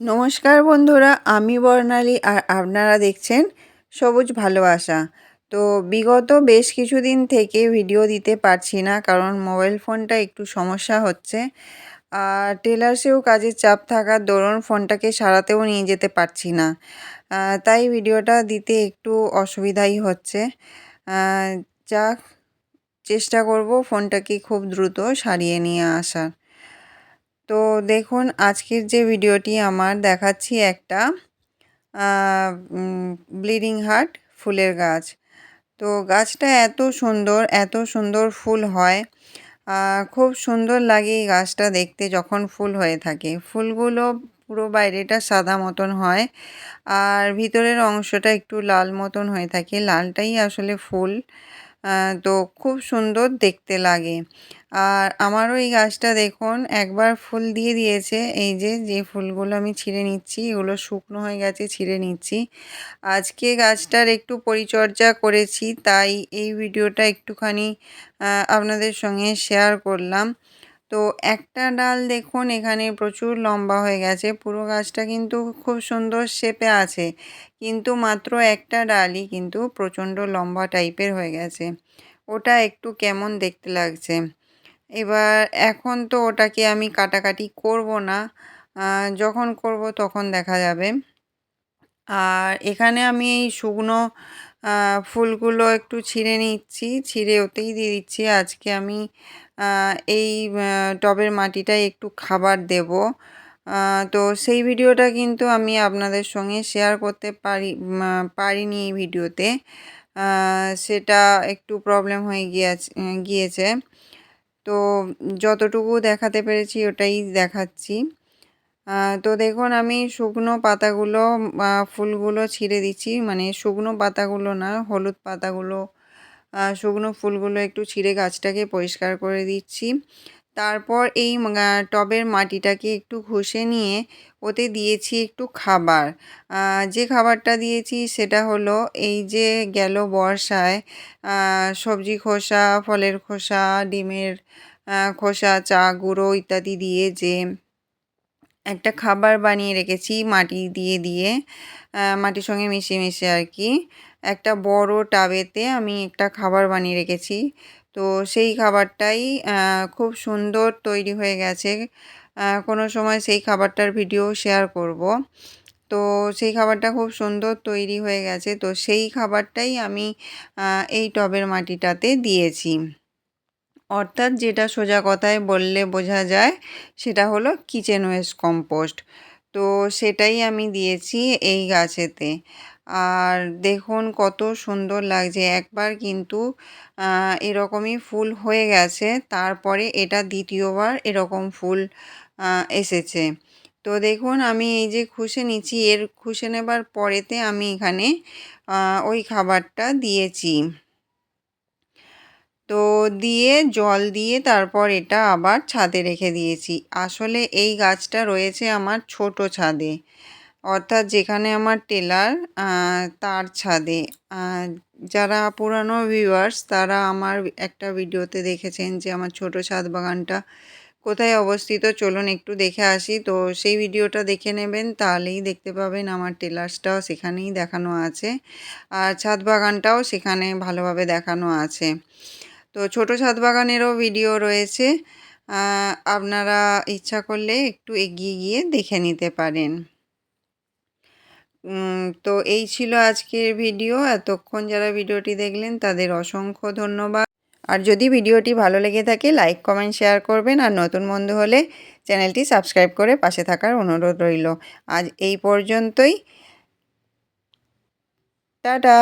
নমস্কার বন্ধুরা, আমি বর্ণালী আর আপনারা দেখছেন সবুজ ভালোবাসা। তো বিগত বেশ কিছুদিন থেকে ভিডিও দিতে পারছি না কারণ মোবাইল ফোনটা একটু সমস্যা হচ্ছে। আর টেলার্সেও কাজের চাপ থাকার দরুন ফোনটাকে সারাতেও নিয়ে যেতে পারছি না। তাই ভিডিওটা দিতে একটু অসুবিধাই হচ্ছে। যাক, চেষ্টা করব ফোনটাকে খুব দ্রুত সারিয়ে নিয়ে আসার। তো দেখুন, আজকের যে ভিডিওটি আমার দেখাচ্ছি একটা ব্লিডিং হার্ট ফুলের গাছ। তো গাছটা এত সুন্দর এত সুন্দর ফুল হয়। খুব সুন্দর লাগে এই গাছটা দেখতে যখন ফুল হয়ে থাকে। ফুলগুলো পুরো বাইরেটা সাদা মতন হয় আর ভিতরের অংশটা একটু লাল মতন হয়ে থাকে। লালটাই আসলে ফুল। তো খুব সুন্দর দেখতে লাগে। আর আমারও এই গাছটা দেখুন, একবার ফুল দিয়ে দিয়েছে। এই যে যে ফুলগুলো আমি ছিঁড়ে নিচ্ছি, এগুলো শুকনো হয়ে গেছে, ছিঁড়ে নিচ্ছি। আজকে গাছটার একটু পরিচর্যা করেছি, তাই এই ভিডিওটা একটুখানি আপনাদের সঙ্গে শেয়ার করলাম। তো একটা ডাল দেখুন, এখানে প্রচুর লম্বা হয়ে গেছে। পুরো গাছটা কিন্তু খুব সুন্দর শেপে আছে। কিন্তু মাত্র একটা ডালই কিন্তু প্রচণ্ড লম্বা টাইপের হয়ে গেছে। ওটা একটু কেমন দেখতে লাগছে? এবার এখন তো ওটাকে আমি কাটাকাটি করব না। যখন করব তখন দেখা যাবে। আর এখানে আমি এই শুকনো ফুলগুলো একটু ছিঁড়ে নিচ্ছি, ছিঁড়ে ওতেই দিয়ে দিচ্ছি। আজকে আমি এই টবের মাটিটায় একটু খাবার দেব। তো সেই ভিডিওটা কিন্তু আমি আপনাদের সঙ্গে শেয়ার করতে পারি পারিনি এই ভিডিওতে। সেটা একটু প্রবলেম হয়ে গিয়েছে গিয়েছে। তো যতটুকু দেখাতে পেরেছি ওটাই দেখাচ্ছি। তো দেখুন, আমি শুকনো পাতাগুলো ফুলগুলো ছিঁড়ে দিচ্ছি। মানে শুকনো পাতাগুলো না, হলুদ পাতাগুলো শুকনো ফুলগুলো একটু ছিঁড়ে গাছটাকে পরিষ্কার করে দিচ্ছি। তারপর এই টবের মাটিটাকে একটু ঘষে নিয়ে ওতে দিয়েছি একটু খাবার। যে খাবারটা দিয়েছি সেটা হলো এই যে গেল বর্ষায় সবজি খোসা, ফলের খোসা, ডিমের খোসা, চা গুঁড়ো ইত্যাদি দিয়ে যে একটা খাবার বানিয়ে রেখেছি মাটি দিয়ে দিয়ে মাটির সঙ্গে মিশিয়ে মিশিয়ে আর কি। একটা বড় টাবেতে আমি একটা খাবার বানিয়ে রেখেছি। তো সেই খাবারটাই খুব সুন্দর তৈরি হয়ে গেছে। কোনো সময় সেই খাবারটার ভিডিও শেয়ার করব। তো সেই খাবারটা খুব সুন্দর তৈরি হয়ে গেছে। তো সেই খাবারটাই আমি এই টবের মাটিটাতে দিয়েছি। অর্থাৎ যেটা সোজা কথায় বললে বোঝা যায়, সেটা হলো কিচেন ওয়েস্ট কম্পোস্ট তো সেটাই আমি দিয়েছি এই গাছেতে। আর দেখুন কত সুন্দর লাগছে। একবার কিন্তু এরকমই ফুল হয়ে গেছে, তারপরে এটা দ্বিতীয়বার এরকম ফুল এসেছে। তো দেখুন আমি এই যে খুশে নিচ্ছি, এর খুশে নেবার পরেতে আমি এখানে ওই খাবারটা দিয়েছি। তো দিয়ে জল দিয়ে তারপর এটা আবার ছাদে রেখে দিয়েছি। আসলে এই গাছটা রয়েছে আমার ছোট ছাদে, অর্থাৎ যেখানে আমার টেলার তার ছাদে। যারা পুরানো ভিউয়ার্স তারা আমার একটা ভিডিওতে দেখেছেন যে আমার ছোট ছাদ বাগানটা কোথায় অবস্থিত, চলুন একটু দেখে আসি। তো সেই ভিডিওটা দেখে নেবেন, তাহলেই দেখতে পাবেন আমার টেলার্সটাও সেখানেই দেখানো আছে, আর ছাদ বাগানটাও সেখানে ভালোভাবে দেখানো আছে। তো ছোট ছাদ বাগানেরও ভিডিও রয়েছে। আপনারা ইচ্ছা করলে একটু এগিয়ে গিয়ে দেখে নিতে পারেন। তো এই ছিল আজকের ভিডিও। এতক্ষণ যারা ভিডিওটি দেখলেন তাদের অসংখ্য ধন্যবাদ। আর যদি ভিডিওটি ভালো লেগে থাকে, লাইক, কমেন্ট, শেয়ার করবেন। আর নতুন বন্ধু হলে চ্যানেলটি সাবস্ক্রাইব করে পাশে থাকার অনুরোধ রইল। আজ এই পর্যন্তই। টাটা!